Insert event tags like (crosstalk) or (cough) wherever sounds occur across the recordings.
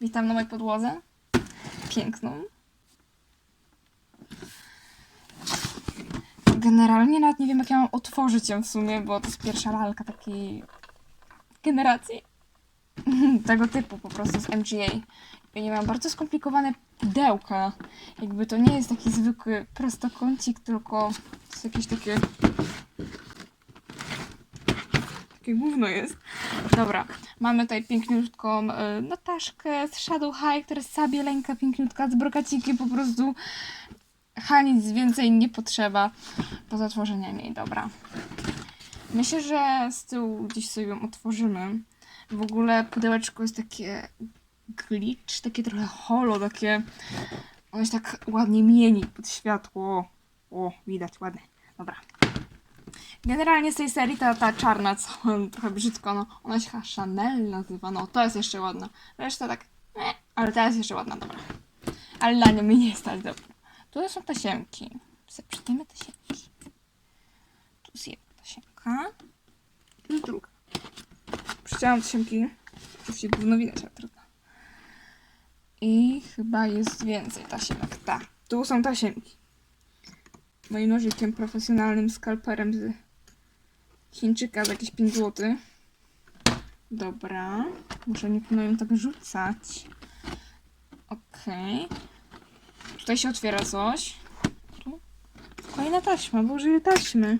Witam na mojej podłodze. Piękną. Generalnie nawet nie wiem, jak ja mam otworzyć ją w sumie, bo to jest pierwsza lalka takiej generacji. (laughs) Tego typu po prostu z MGA. I nie mam bardzo skomplikowane pudełka. Jakby to nie jest taki zwykły prostokącik, tylko to jest jakieś takie... Takie gówno jest. Dobra, mamy tutaj piękniutką y, Nataszkę z Shadow High, która jest sobie lęka piękniutka z brokacikiem po prostu. Ha, nic więcej nie potrzeba poza tworzeniem jej. Dobra. Myślę, że z tyłu gdzieś sobie ją otworzymy. W ogóle pudełeczko jest takie glitch, takie trochę holo, takie... Ono się tak ładnie mieni pod światło. O, widać, ładne. Dobra. Generalnie z tej serii ta, ta czarna, co trochę brzydko, no, ona się chyba Chanel nazywa, no, to jest jeszcze ładna. Reszta tak, eh, ale ta jest jeszcze ładna, dobra. Ale na nią mi nie stać, dobra. Tu są tasiemki. Przeczytajmy tasiemki. Tu jest jedna tasiemka. Tu druga. Przeczytałam tasiemki. Oczywiście gówno widać, ale trudno. I chyba jest więcej tasiemek. Tak, tu są tasiemki. Moim nożykiem profesjonalnym skalperem z Chińczyka za jakieś 5 zł. Dobra. Muszę nie powinno ją tak rzucać. Okej. Tutaj się otwiera coś. Kolejna taśma. Boże, ile taśmy.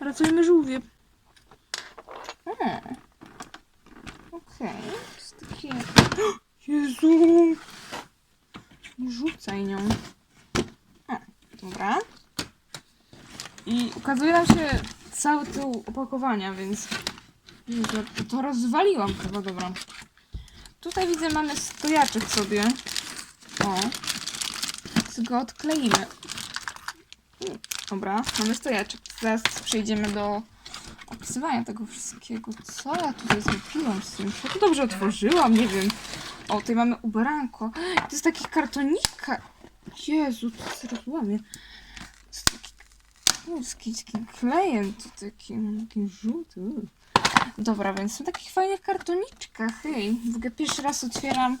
Ratujmy żółwie. Hmm. Okej. To jest takie... (gasps) Jezu! Rzucaj nią. O, dobra. I ukazuje nam się cały tył opakowania, więc to, to rozwaliłam chyba, dobra. Tutaj widzę, mamy stojaczek sobie. O. Więc go odkleimy. Dobra, mamy stojaczek. Zaraz przejdziemy do opisywania tego wszystkiego. Co ja tutaj zrobiłam z tym? Ja to dobrze otworzyłam, nie wiem. O, tutaj mamy ubranko. To jest taki kartonika. Jezu, co zrobiłam? Ja... Taki Polski, taki klient, to taki, taki żółty. uuu. Dobra, więc są takich fajnych kartoniczkach, hej. W ogóle pierwszy raz otwieram,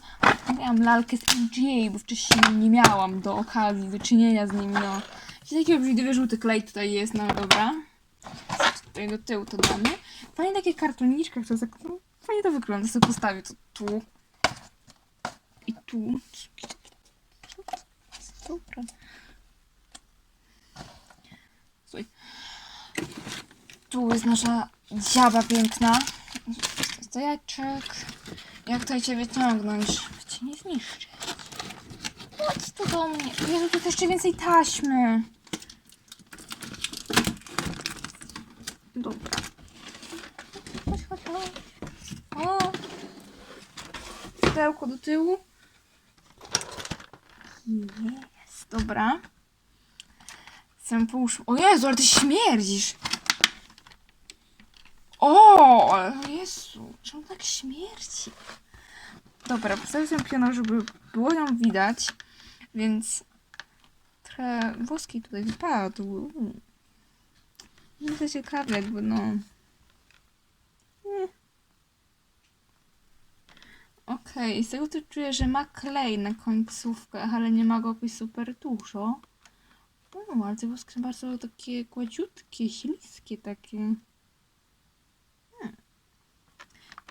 miałam lalkę z MGA, bo wcześniej nie miałam do okazji, do czynienia z nimi, no. I taki obrzydliwy żółty klej tutaj jest, no dobra. Tutaj do tyłu to damy. Fajnie takie kartoniczkach, to jest tak, no, fajnie to wygląda, sobie postawię to tu. I tu. Dobra. Tu jest nasza dziaba piękna. Stojaczek. Jak tutaj cię wyciągnąć? By cię nie zniszczyć. Chodź tu do mnie. Jezu, tu jest jeszcze więcej taśmy. Dobra. Chodź, chodź, chodź. O! Pudełko do tyłu. Jest. Dobra. Chcę półsz... O Jezu, ale ty śmierdzisz. O, Jezu, czemu tak śmierci? Dobra, postawię sobie żeby było ją widać, więc trochę włoski tutaj wypadł. Nie to ciekawe, jakby no. Nie. Okej, z tego to czuję, że ma klej na końcówkach, ale nie ma go jakoś super dużo. O, ale te włoski są bardzo takie gładziutkie, śliskie takie. Hmm.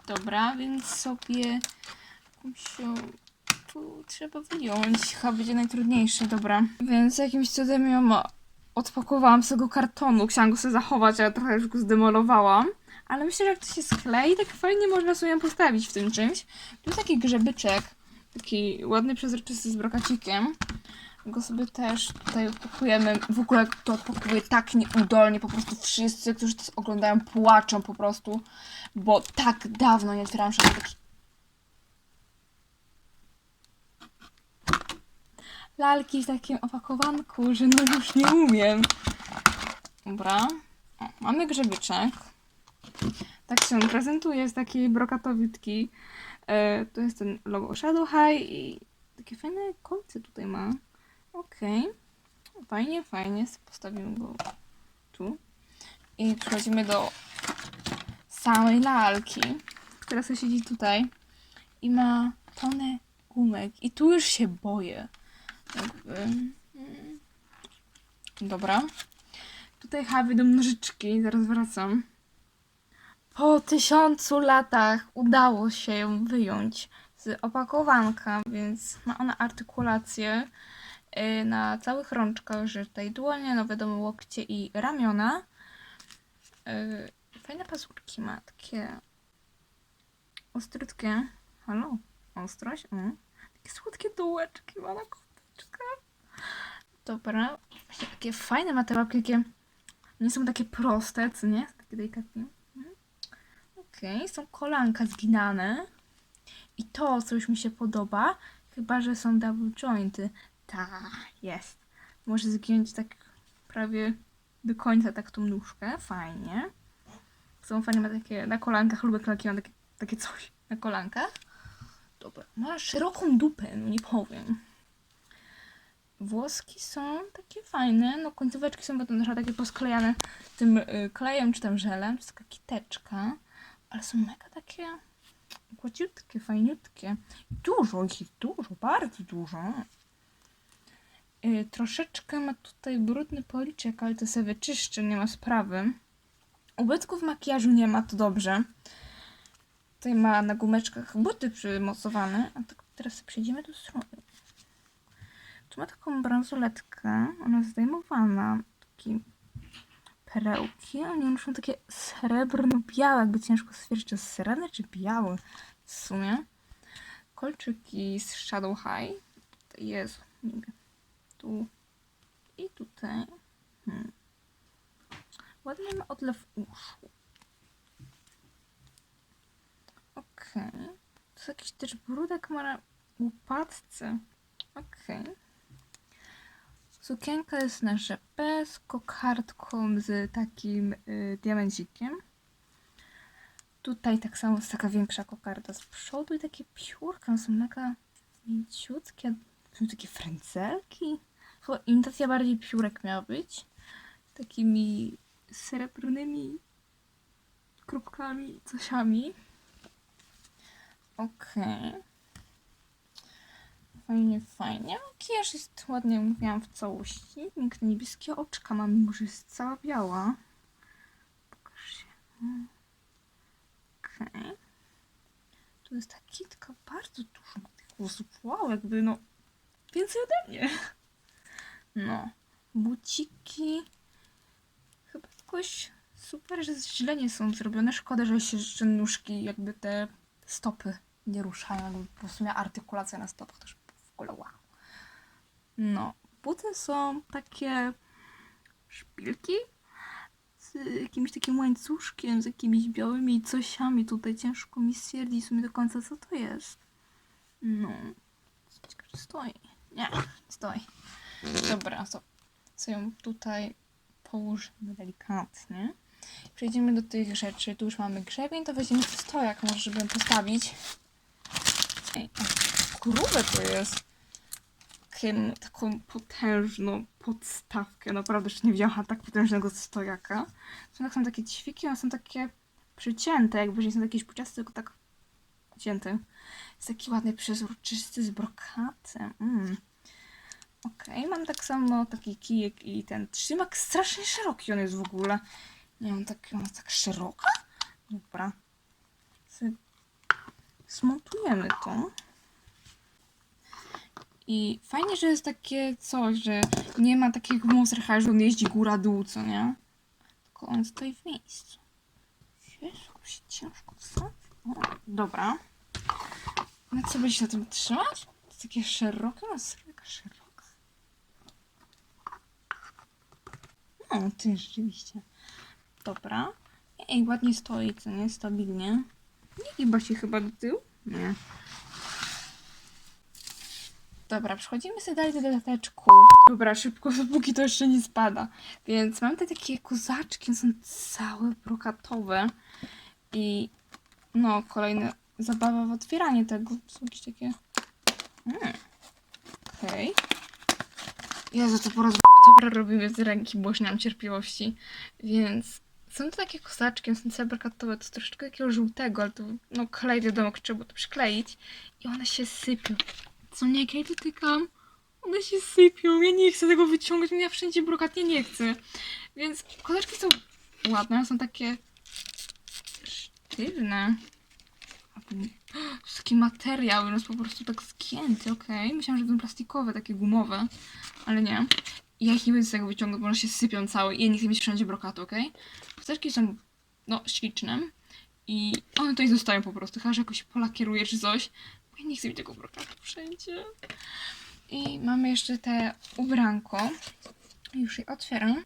Dobra, więc sobie ją tu trzeba wyjąć. Chyba będzie najtrudniejsze, dobra. Więc jakimś cudem ją odpakowałam z tego kartonu. Chciałam go sobie zachować, ale trochę już go zdemolowałam. Ale myślę, że jak to się sklei, tak fajnie można sobie ją postawić w tym czymś. Tu jest taki grzebyczek, taki ładny, przezroczysty z brokacikiem. Go sobie też tutaj odpakujemy. W ogóle to odpakuje tak nieudolnie, po prostu wszyscy, którzy to oglądają, płaczą po prostu, bo tak dawno nie otwierałam szafki. Lalki w takim opakowanku, że no już nie umiem. Dobra. O, mamy grzebyczek. Tak się prezentuje z takiej brokatowitki. To jest ten logo Shadow High i takie fajne kolce tutaj ma. Okej. Fajnie, fajnie. Postawimy go tu. I przechodzimy do samej lalki, która sobie siedzi tutaj. I ma tonę gumek i tu już się boję. Jakby... mm. Dobra. Tutaj chyba wyjdą nożyczki, zaraz wracam. Po tysiącu latach udało się ją wyjąć z opakowanka, więc ma ona artykulację na całych rączkach, że tutaj dłonie, no wiadomo łokcie i ramiona. Y, Fajne pazurki ma, takie ostrutkie. Halo? Ostrość? Mm. Takie słodkie dołeczki ma na koteczkę. Dobra. Właśnie takie fajne ma te łapki, takie nie są takie proste, co nie? Takie delikatnie. Mhm. Okej, są kolanka zginane. I to, co już mi się podoba, chyba, że są double jointy. Ta, jest. Może zgiąć tak prawie do końca tak tą nóżkę. Fajnie. Są fajne, ma takie na kolankach, lubię kolanki, mam takie, takie coś na kolankach. Dobra, ma szeroką dupę, no nie powiem. Włoski są takie fajne, no końcóweczki są potem trochę takie posklejane tym y, klejem czy tam żelem, to jest taka kiteczka, ale są mega takie gładziutkie, fajniutkie. Dużo ich jest, dużo, bardzo dużo. Y, troszeczkę ma tutaj brudny policzek, ale to sobie wyczyszczę, nie ma sprawy. Ubytków makijażu nie ma, to dobrze. Tutaj ma na gumeczkach buty przymocowane, a tak teraz przejdziemy do stroju. Tu ma taką bransoletkę, ona jest zdejmowana, takie perełki, a nie są takie srebrno-białe, jakby ciężko stwierdzić, czy srebrne czy białe w sumie. Kolczyki z Shadow High, nie wiem, tu i tutaj. Hmm. Ładny ma odlew uszu. Okej. To jest jakiś też brudek ma łopatce. Okej. Sukienka jest na rzepę z kokardką z takim y, diamencikiem. Tutaj tak samo jest taka większa kokarda z przodu i takie piórka są mega mięciutkie. Są takie frędzelki. Chyba imitacja bardziej piórek miała być. Z takimi srebrnymi kropkami, cosiami. Okej. Fajnie, fajnie. Makijaż jest ładnie, mówiłam, w całości. Piękne niebieskie oczka mam, mimo że jest cała biała. Pokaż się. Okej. Tu jest ta kitka bardzo dużo tych włosów. Wow, jakby no więcej ode mnie. No. Buciki. Chyba jakoś super, że źle nie są zrobione. Szkoda, że się że nóżki, jakby te stopy nie ruszają. Jakby po prostu miała artykulację na stopach. To już w ogóle wow. No. Buty są takie szpilki z jakimś takim łańcuszkiem, z jakimiś białymi cosiami. Tutaj ciężko mi stwierdzić w sumie do końca, co to jest. No. Stoi. Nie stoi. Dobra, to co ją tutaj położymy delikatnie. Przejdziemy do tych rzeczy. Tu już mamy grzebień, to weźmiemy stojak, może żeby ją postawić. Ej, grube to jest. Takim, taką potężną podstawkę. Naprawdę jeszcze nie widziałam tak potężnego stojaka. Są, tak, są takie ćwiki, one są takie przycięte, jakby nie są takie szpuciaste, tylko tak cięte. Jest taki ładny, przezroczysty z brokatem. Mm. Okej, mam tak samo taki kijek i ten trzymak strasznie szeroki on jest w ogóle. Nie wiem, tak, on jest tak szeroka? Dobra. Smontujemy to. I fajnie, że jest takie coś, że nie ma takiego Monster High, że on jeździ góra-dół, co nie? Tylko on stoi w miejscu. Jezu, się ciężko. O, Dobra. Na co będziesz na tym trzymać? To jest takie szerokie, no jest taka szeroka. No, ty rzeczywiście. Dobra. Ej, ładnie stoi, co nie? Stabilnie. Nie giba się chyba do tyłu? Nie. Dobra, przechodzimy sobie dalej do dodateczków. Dobra, szybko, (laughs) dopóki to jeszcze nie spada. Więc mam te takie kozaczki, są całe brokatowe. I no, kolejna zabawa w otwieranie tego. Są jakieś takie... Mm. Okej. Jezu, to po raz... Dobra, robimy z ręki, bo już nie mam cierpliwości. Więc Są to takie kosaczki, są cyberkatowe, to jest troszeczkę takiego żółtego, ale to no klej wiadomo, trzeba to przykleić i one się sypią. Co nie, jak dotykam, one się sypią, ja nie chcę tego wyciągać, ja wszędzie brokat, ja nie chcę. Więc kosaczki są ładne, są takie sztywne. A taki materiał, on jest po prostu tak zgięty, okej. Myślałam, że będą plastikowe, takie gumowe, ale nie. Ja ich nie będę z tego wyciągać, bo one się sypią całe i ja nie chcę mieć wszędzie brokatu, okej? Chusteczki są, no, śliczne i one tutaj zostają po prostu, chyba, że jakoś polakieruję czy coś, bo ja nie chcę mieć tego brokatu wszędzie. I mamy jeszcze te ubranko. Już je otwieram.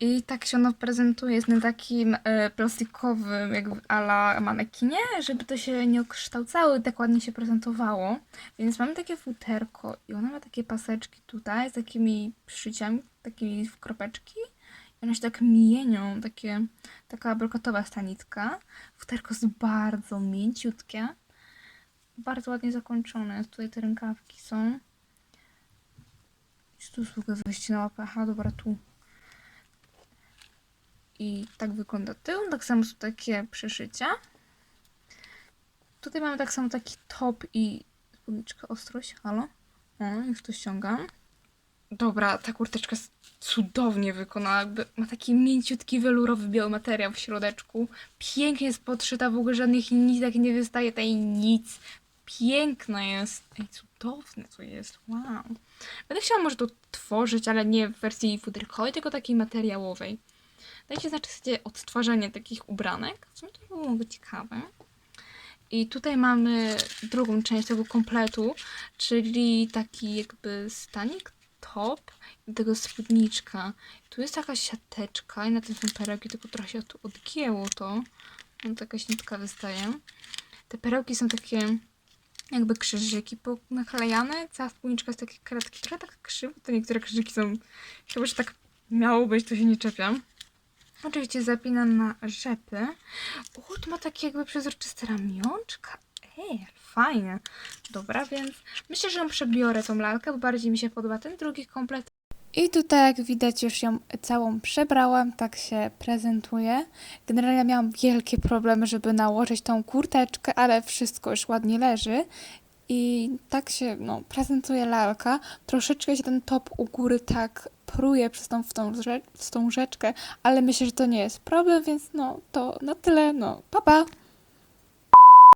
I tak się ono prezentuje, jest na takim e, plastikowym, jakby ala manekinie, żeby to się nie okształcało i tak ładnie się prezentowało. Więc mamy takie futerko i ono ma takie paseczki tutaj z takimi szyciami, takimi w kropeczki. I one się tak mienią, takie, taka brokatowa stanitka. Futerko jest bardzo mięciutkie, bardzo ładnie zakończone. Tutaj te rękawki są. I tu sługa wejście na łapę. Aha, dobra, tu. I tak wygląda tył. Tak samo są takie przeszycia. Tutaj mamy tak samo taki top i spódniczka ostrość. Halo? O, już to ściągam. Dobra, ta kurteczka jest cudownie wykonana. Jakby ma taki mięciutki, welurowy, biały materiał w środeczku. Pięknie jest podszyta, w ogóle żadnych nitek nie wystaje, tutaj nic. Piękna jest. Ej, cudowne to jest. Wow. Będę chciała może to tworzyć, ale nie w wersji futerkowej, tylko takiej materiałowej. Dajcie znać, chcecie odtwarzanie takich ubranek. W sumie to by byłoby ciekawe. I tutaj mamy drugą część tego kompletu, czyli taki jakby stanik, top i tego spódniczka. Tu jest taka siateczka i na tym są perełki, tylko trochę się tu odgięło to. No to jakaś nitka wystaje. Te perełki są takie jakby krzyżyki naklejane. Cała spódniczka jest takie kratki, trochę tak krzywo. To niektóre krzyżyki są, chyba że tak miało być, to się nie czepiam. Oczywiście zapinam na rzepy. O, ma takie jakby przezroczyste ramionczka. Ej, fajnie. Dobra, więc myślę, że ją przebiorę tą lalkę, bo bardziej mi się podoba ten drugi komplet. I tutaj, jak widać, już ją całą przebrałam, tak się prezentuje. Generalnie miałam wielkie problemy, żeby nałożyć tą kurteczkę, ale wszystko już ładnie leży. I tak się no, prezentuje lalka. Troszeczkę się ten top u góry tak pruje przez tą, w tą, w tą rzeczkę, ale myślę, że to nie jest problem, więc no to na tyle. No, pa pa!